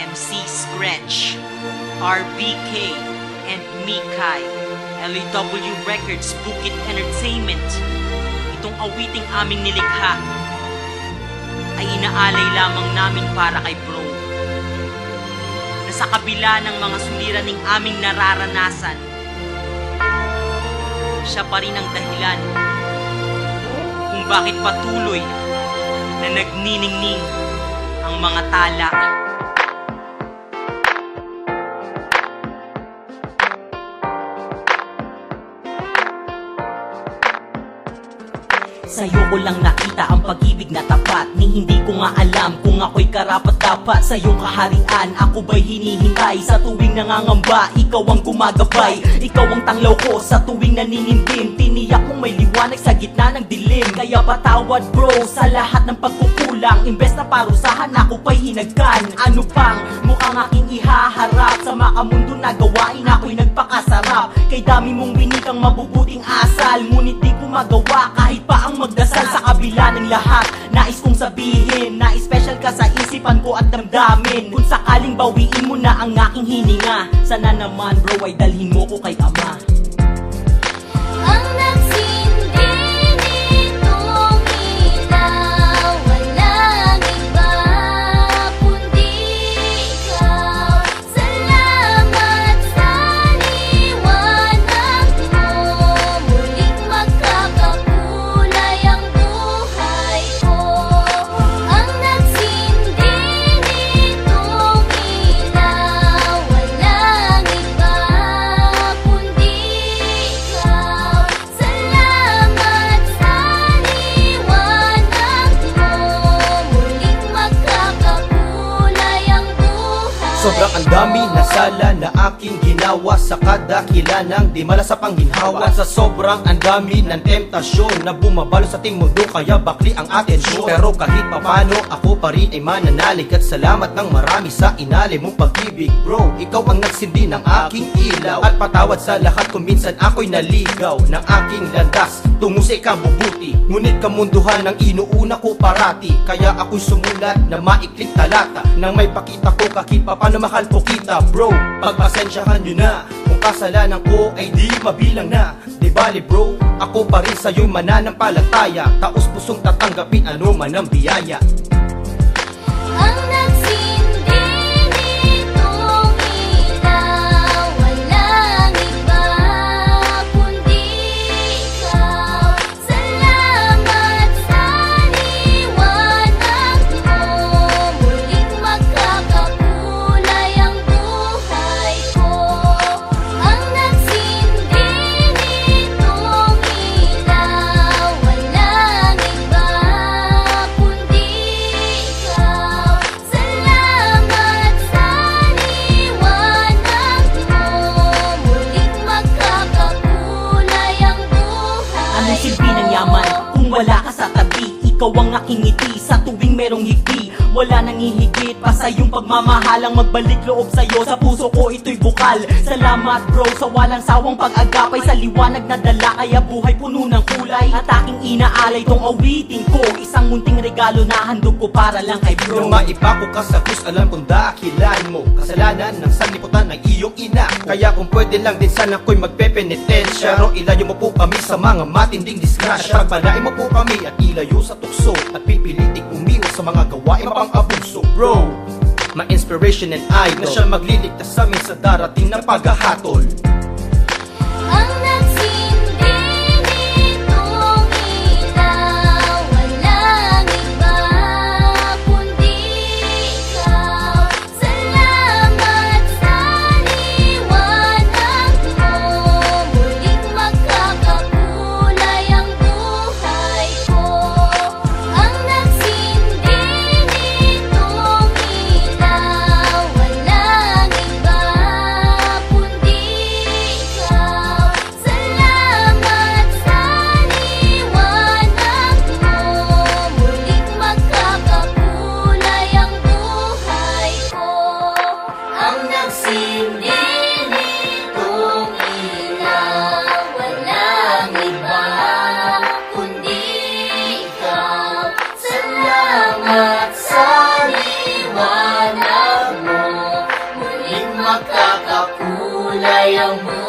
MC Scratch, RBK, and Mikai, LAW Records Bukit Entertainment. Itong awiting aming nilikha ay inaalay lamang namin para kay bro. Na sa kabila ng mga suliraning aming nararanasan, siya pa rin ang dahilan kung bakit patuloy na nagniningning ang mga tala. Sa'yo ko lang nakita ang pag-ibig na tapat. Ni hindi ko nga alam kung ako'y karapat dapat. Sa iyong kaharian, ako ba'y hinihintay? Sa tuwing nangangamba, ikaw ang gumagabay. Ikaw ang tanglaw ko sa tuwing naninimdim Tiniyak kong may liwanag sa gitna ng dilim. Kaya patawad bro sa lahat ng pagkukulang. Imbes na parusahan ako pa'y hinagkan. Ano pang mukhang aking ihaharap? Sa makamundo na gawain ako'y nagpakasarap. Kay dami mong winikang mabubuting asal. Ngunit di ko magawa kahit pa ang magdasal Sa kabila ng lahat, nais kong sabihin Na special ka sa isipan ko at damdamin. Kung sakaling bawiin mo na ang aking hininga Sana naman bro ay dalhin mo ko kay ama Sobrang ang dami na sala na aking ginawa Sa kadakilanang di mala sa pangginhawa. At sa sobrang ang dami ng temptasyon Na bumabalo sa ating mundo kaya bakli ang atensyon. Pero kahit papano ako pa rin ay mananalig At salamat ng marami sa inali mong pag-ibig Bro, ikaw ang nagsindi ng aking ilaw At patawad sa lahat kung minsan ako'y naligaw Ng aking landas. Tungo sa ikabubuti Ngunit kamunduhan ng inuuna ko parati. Kaya ako'y sumulat na maikling talata Nang may pakita ko kahit pa paano mahal ko kita Bro, pagpasensyahan nyo na. Kung kasalanan ko ay di mabilang na. Di bali bro, ako pa rin sa'yo'y mananampalataya. Taos pusong tatanggapin ano man ang biyaya Ikaw ang aking ngiti. Sa tuwing merong higdi Wala nang ihigit pa sa iyong pagmamahalang Magbalik loob sa'yo. Sa puso ko ito'y bukal. Salamat bro sa walang sawang pag-agapay. Sa liwanag na dala kaya buhay puno ng kulay. At aking inaalay tong awitin ko. Isang munting regalo na handog ko para lang kay bro. Nung maipako ka sa krus, alam kong dakilan mo. Kasalanan ng sanliputan ng iyong ina Kaya kung pwede lang din sana ko'y magpepenitensya. Pero ilayo mo po kami sa mga matinding disgrasya. Pagpalain mo po kami at ilayo sa tukso At pipiliting umiwas sa mga gawain mapang-abuso Bro, ma-inspiration and I Na siya magliligtas sa amin sa darating na paghahatol kulay ang buhay